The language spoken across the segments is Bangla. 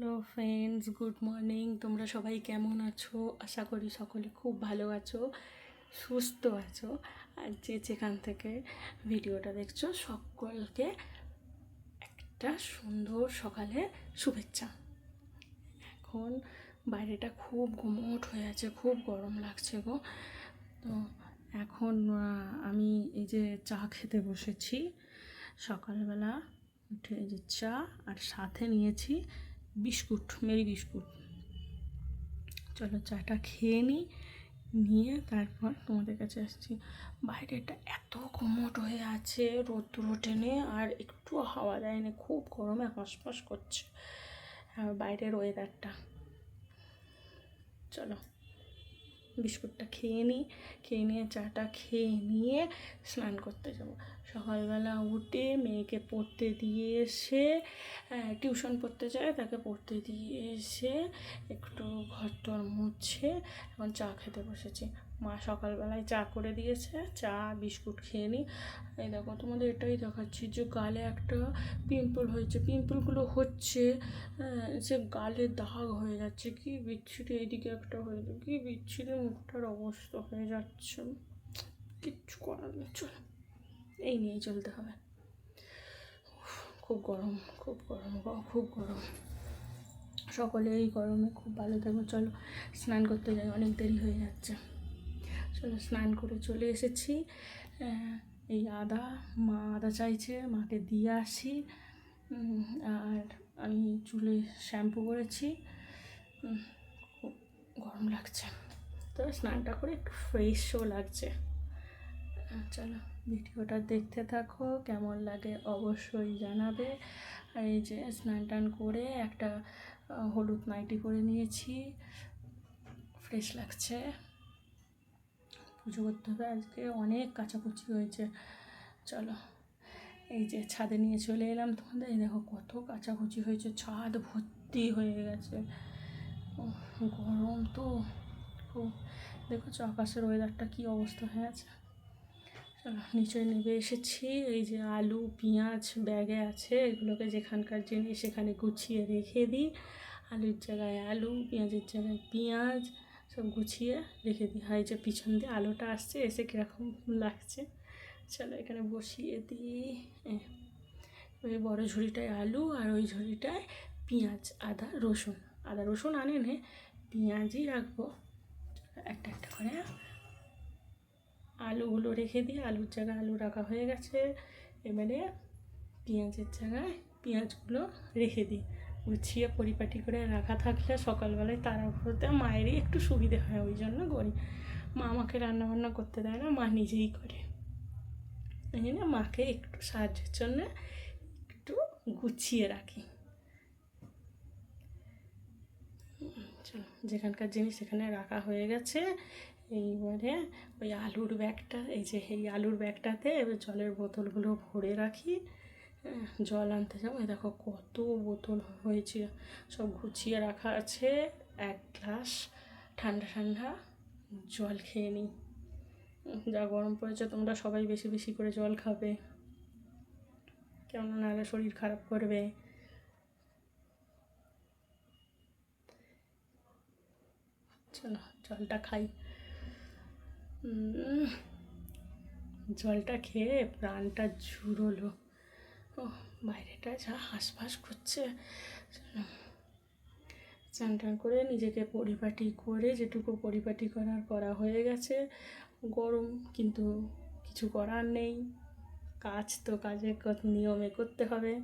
হ্যালো ফ্রেন্ডস গুড মর্নিং তোমরা সবাই কেমন আছো? আশা করি সকলে খুব ভালো আছো, সুস্থ আছো। আর যে যেখান থেকে ভিডিওটা দেখছ, সকলকে একটা সুন্দর সকালে শুভেচ্ছা। এখন বাইরেটা খুব গুমোট হয়ে আছে, খুব গরম লাগছে গো। তো এখন আমি এই যে চা খেতে বসেছি। সকালবেলা উঠে যে চা আর সাথে নিয়েছি বিস্কুট, মেরি বিস্কুট। চলো চাটা খেয়ে নিই, নিয়ে তারপর তোমাদের কাছে আসছি। বাইরেটা এত কোমট হয়ে আছে রোদ্দুর টেনে আর একটু হাওয়া দেয়নি, খুব গরমে হাঁসফাঁস করছে। আর বাইরের ওয়েদারটা চলো। বিস্কুটটা খেয়ে নিই, খেয়ে নিয়ে চাটা খেয়ে নিয়ে স্নান করতে যাব। সকালবেলা উঠে মেয়েকে পড়তে দিয়ে এসে টিউশন পড়তে যায়, তাকে পড়তে দিয়ে এসে একটু ঘর টর মুছে এখন চা খেতে বসেছি। মা সকালবেলায় চা করে দিয়েছে, চা, বিস্কুট খেয়ে নিই এই দেখো, তোমাদের এটাই দেখাচ্ছি যে গালে একটা পিম্পল হয়েছে। পিম্পলগুলো হচ্ছে যে গালে দাগ হয়ে যাচ্ছে। কি বিচ্ছিরি এইদিকে একটা হয়ে যাচ্ছে কি বিচ্ছিরি মুখটার অবস্থা হয়ে যাচ্ছে। কিচ্ছু করার নেই, চলো। এই নিয়েই চলতে হবে। খুব গরম খুব গরম খুব গরম। সকলে এই গরমে খুব ভালো থাকবে চলো স্নান করতে যাই, অনেক দেরি হয়ে যাচ্ছে। চলো স্নান করে চলে এসেছি। এই আদা, মা আদা চাইছে, মাকে দিয়ে আসি। আর আমি চুলে শ্যাম্পু করেছি। খুব গরম লাগছে। তো স্নানটা করে একটু ফ্রেশও লাগছে। চলো ভিডিওটা দেখতে থাকো, কেমন লাগে অবশ্যই জানাবে। আর এই যে স্নান টান করে একটা হলুদ নাইটি পরে নিয়েছি। ফ্রেশ লাগছে। পুজো করতে হবে আজকে। অনেক কাচাকুচি হয়েছে। চলো, এই যে ছাদে নিয়ে চলে এলাম তোমাদের। দেখো কত কাচাকুচি হয়েছে। ছাদ ভর্তি হয়ে গেছে। গরম তো। খুব দেখেছ আকাশের ওয়েদারটা কী অবস্থা হয়ে আছে? নিচে নেমে এসেছি। এই যে আলু, পেঁয়াজ, ব্যাগে আছে। এগুলোকে যেখানকার জিনিস সেখানে গুছিয়ে রেখে দিই। আলুর জায়গায় আলু, পেঁয়াজের জায়গায় পেঁয়াজ, সব গুছিয়ে রেখে দিই। হয় যে পিছন দিয়ে আলোটা আসছে, এসে কীরকম লাগছে। চলো এখানে বসিয়ে দিই। ওই বড়ো ঝুড়িটায় আলু আর ওই ঝুড়িটায় পেঁয়াজ, আদা, রসুন। আদা, রসুন আনে নে, পেঁয়াজই রাখব। একটা একটা করে। আলুগুলো রেখে দিয়ে আলুর জায়গায় আলু রাখা হয়ে গেছে। এবারে পেঁয়াজের জায়গায় পেঁয়াজগুলো রেখে দিই। গুছিয়ে পরিপাটি করে রাখা থাকলে সকালবেলায় তারা তাড়াহুড়োতে মায়েরই একটু সুবিধে হয়, ওই জন্য করি। মা আমাকে রান্নাবান্না করতে দেয় না, মা নিজেই করে। এই জন্য মাকে একটু সাহায্যের জন্য একটু গুছিয়ে রাখি। চলো, যেখানকার জিনিস সেখানে রাখা হয়ে গেছে। এইবারে ওই আলুর ব্যাগটা, এই যে এই আলুর ব্যাগটাতে এবার জলের বোতলগুলো ভরে রাখি। জল আনতে যাব। দেখো কত বোতল হয়েছে। সব গুছিয়ে রাখা আছে। এক গ্লাস ঠান্ডা ঠান্ডা জল খেয়ে নিই। যা গরম পড়েছে, তোমরা সবাই বেশি বেশি করে জল খাবে। কেননা নাহলে শরীর খারাপ করবে। চলো, জলটা খাই। জলটা খেয়ে প্রাণটা জুড়োলো ও বাইরেটা যা হাঁসফাঁস করছে। স্নান টান করে নিজেকে পরিপাটি করে, যেটুকু পরিপাটি করার করা হয়ে গেছে। গরম, কিন্তু কিছু করার নেই। কাজ তো কাজের ক- নিয়মে করতে হবে।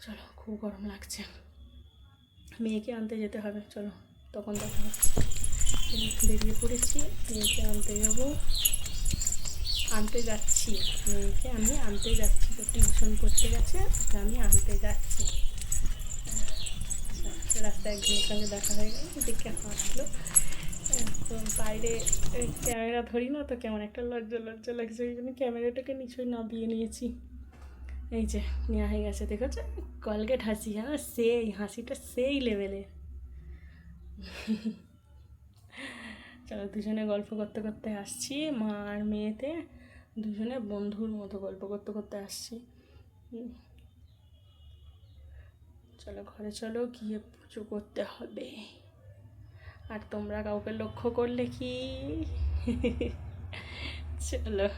চলো, খুব গরম লাগছে। মেয়েকে আনতে যেতে হবে। চলো, তখন দেখা হচ্ছে। বেরিয়ে পড়েছি, মেয়েকে আনতে যাব। আনতে যাচ্ছি, মেয়েকে আমি আনতে যাচ্ছি, তো টিউশন করতে গেছে আমি আনতে যাচ্ছি। রাস্তায় একজনের সঙ্গে দেখা হয়ে গেল, দেখে হাসলো। তো বাইরে ক্যামেরা ধরি না তো কেমন একটা লজ্জা লজ্জা লাগছে ওই জন্য ক্যামেরাটাকে নিচুই নামিয়ে নিয়েছি। এই যে, নেওয়া হয়ে গেছে দেখেছ কলগেট হাসি হ্যাঁ সেই হাসিটা সেই লেভেলের চলো দুজনে গল্প করতে করতে আসছি। মা আর মেয়েতে দুজনে বন্ধুর মতো গল্প করতে করতে আসছি। চলো ঘরে চলো, গিয়ে পুজো করতে হবে। আর তোমরা কাউকে লক্ষ্য করলে কি? চলো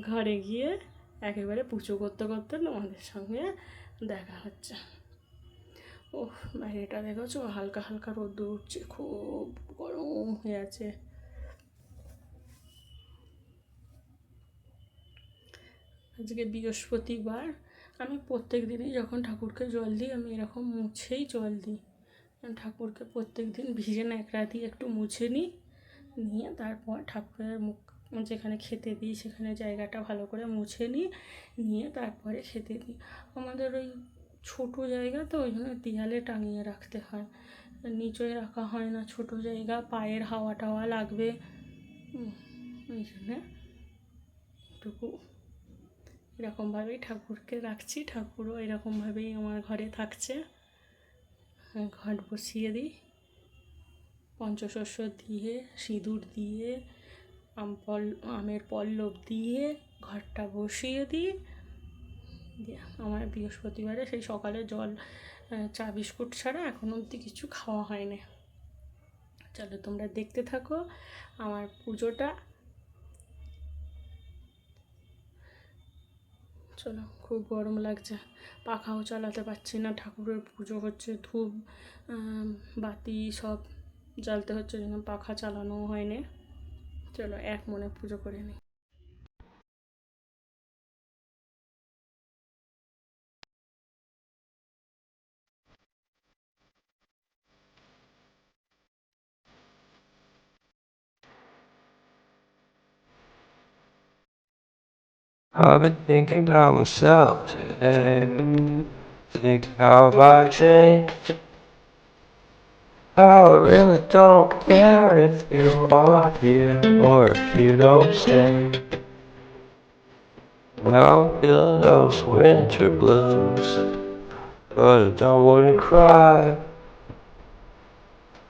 ঘরে গিয়ে একেবারে পুজো করতে করতে তোমাদের সঙ্গে দেখা হচ্ছে। ও বাইরেটা দেখেছ? হালকা হালকা রোদ্দুর উঠছে, খুব গরম হয়ে আছে। আজকে বৃহস্পতিবার, আমি প্রত্যেক দিনই যখন ঠাকুরকে জল দিই, আমি এরকম মুছেই জল দিই। ঠাকুরকে প্রত্যেক দিন ভিজে ন্যাকড়া দিয়ে একটু মুছে নিই, নিয়ে তারপর ঠাকুরের মুখ, যেখানে খেতে দিই, সেখানে জায়গাটা ভালো করে মুছে নিই, নিয়ে তারপরে খেতে দিই। আমাদের ওই ছোটো জায়গা তো, ওই জন্য দেয়ালে টাঙিয়ে রাখতে হয়। নিচে রাখা হয় না ছোটো জায়গা, পায়ের হাওয়া টাওয়া লাগবে। ওই জন্যে একটুকু এরকমভাবেই ঠাকুরকে রাখছি। ঠাকুরও এরকমভাবেই আমার ঘরে থাকছে। ঘট বসিয়ে দিই। পঞ্চশস্য দিয়ে, সিঁদুর দিয়ে, আম পল, আমের পল্লব দিয়ে, ঘরটা বসিয়ে দিই। আমার বৃহস্পতিবারে সেই সকালে জল চা, বিস্কুট ছাড়া এখন অবধি কিছু খাওয়া হয় না চলো তোমরা দেখতে থাকো আমার পুজোটা। চলো, খুব গরম লাগছে। পাখাও চালাতে পারছি না, ঠাকুরের পুজো হচ্ছে, ধূপ বাতি সব জ্বালতে হচ্ছে, যেন পাখা চালানো হয়নি। চলো, এক মনে পুজো করে নিই। I've been thinking about myself today. Think how I changed? I really don't care if you are here or if you don't stay. Now I feel those winter blues, but I don't wanna cry.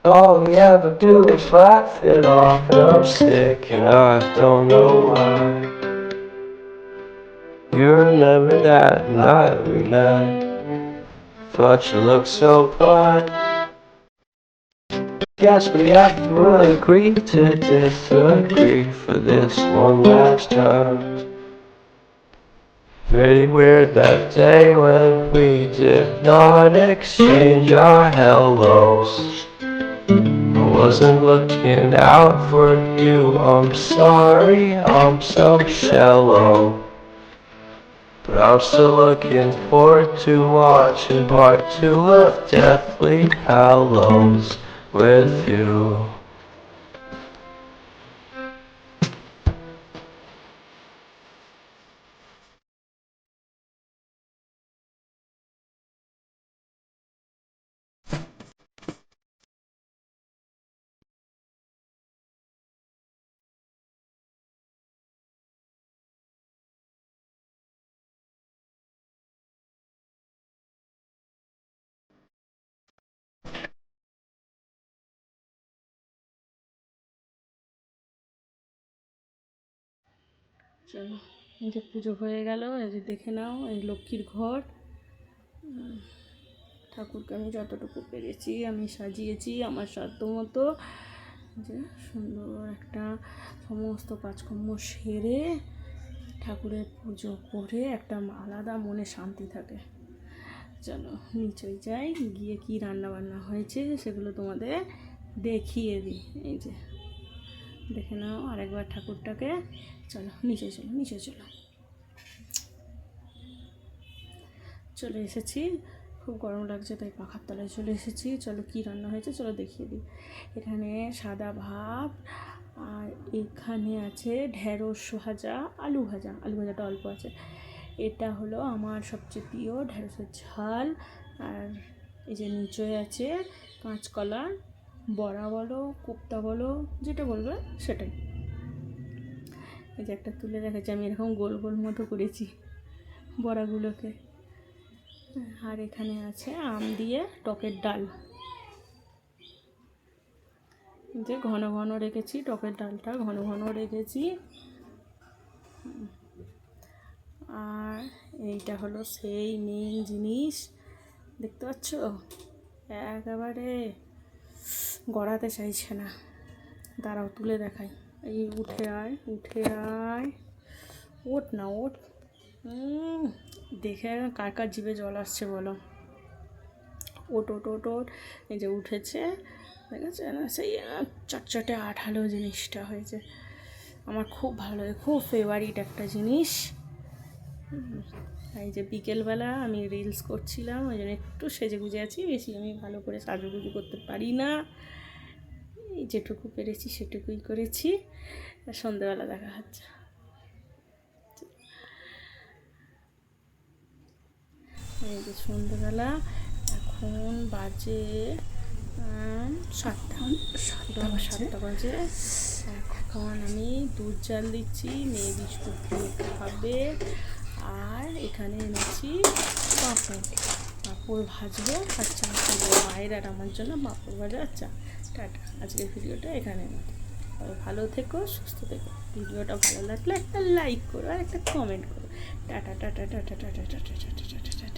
All we ever do is laugh it off, and I'm sick and I don't know why. You remember that we met? Thought you looked so fine. Guess we have to agree to disagree for this one last time. Pretty weird that day when we did not exchange our hellos. I wasn't looking out for you, I'm sorry, I'm so shallow. But I'm still looking forward to watching part two of Deathly Hallows with you. চলো, এই যে পুজো হয়ে গেল, এই যে দেখে নাও, এই লক্ষ্মীর ঘর। ঠাকুরকে আমি যতটুকু পেরেছি, আমি সাজিয়েছি আমার সাধ্য মতো। যে সুন্দর একটা সমস্ত কাজকর্ম সেরে ঠাকুরের পুজো করে একটা আলাদা মনে শান্তি থাকে। চলো নিচে যাই, গিয়ে কি রান্না বান্না হয়েছে সেগুলো তোমাদের দেখিয়ে দিই। এই যে দেখে নাও আরেকবার ঠাকুরটাকে। চলো, নিচে চলো নিচে চলো। চলে এসেছি। খুব গরম লাগছে, তাই পাখার তলায় চলে এসেছি। চলো কী রান্না হয়েছে, চলো দেখিয়ে দিই। এখানে সাদা ভাত, আর এখানে আছে ঢেঁড়স ভাজা, আলু ভাজা। আলু ভাজাটা অল্প আছে। এটা হলো আমার সবচেয়ে প্রিয় ঢেঁড়সের ঝাল। আর এই যে নিচয় আছে কাঁচকলা বড়া বলো, কোপ্তা বলো, যেটা বলবে সেটাই। এই যে একটা তুলে রেখেছি, আমি এরকম গোল গোল মতো করেছি বড়াগুলোকে। আর এখানে আছে আম দিয়ে টকের ডাল। যে ঘন ঘন রেখেছি টকের ডালটা, ঘন ঘন রেখেছি। আর এইটা হলো সেই মেন জিনিস। দেখতে পাচ্ছ? একেবারে গড়াতে চাইছে না। দাঁড়াও তুলে দেখাই। এই উঠে আয় উঠে আয়। ওঠ না উম, দেখে কার কার জিভে জল আসছে বলো। ওট ওট ওট ওট এই যে উঠেছে দেখেছে না? সেই চটচটে আঠালো জিনিসটা হয়েছে। আমার খুব ভালো লাগে খুব ফেভারিট একটা জিনিস। এই যে বিকেলবেলা আমি রিলস করছিলাম, ওই জন্য একটু সেজে গুজে আছি, বেশি আমি ভালো করে সাজুগুজু করতে পারি না। এই যেটুকু পেরেছি সেটুকুই করেছি। আর সন্ধেবেলা দেখা হচ্ছে। এই যে সন্ধ্যেবেলা এখন বাজে সাতটা সাতটা সাতটা বাজে। এখন আমি দুধ জাল দিচ্ছি, মেয়ে বিস্কুট খাবে। আর এখানে এনেছি পাঁপড়। পাঁপড় ভাজবো আর চা খাব। মায়ের আর আমার জন্য পাঁপড় ভাজা আর চা। টাটা। আজকের ভিডিওটা এখানে সবাই ভালো থেকো, সুস্থ থেকো। ভিডিওটা ভালো লাগলে একটা লাইক করো আর একটা কমেন্ট করো। Tata tata tata tata tata tata tata.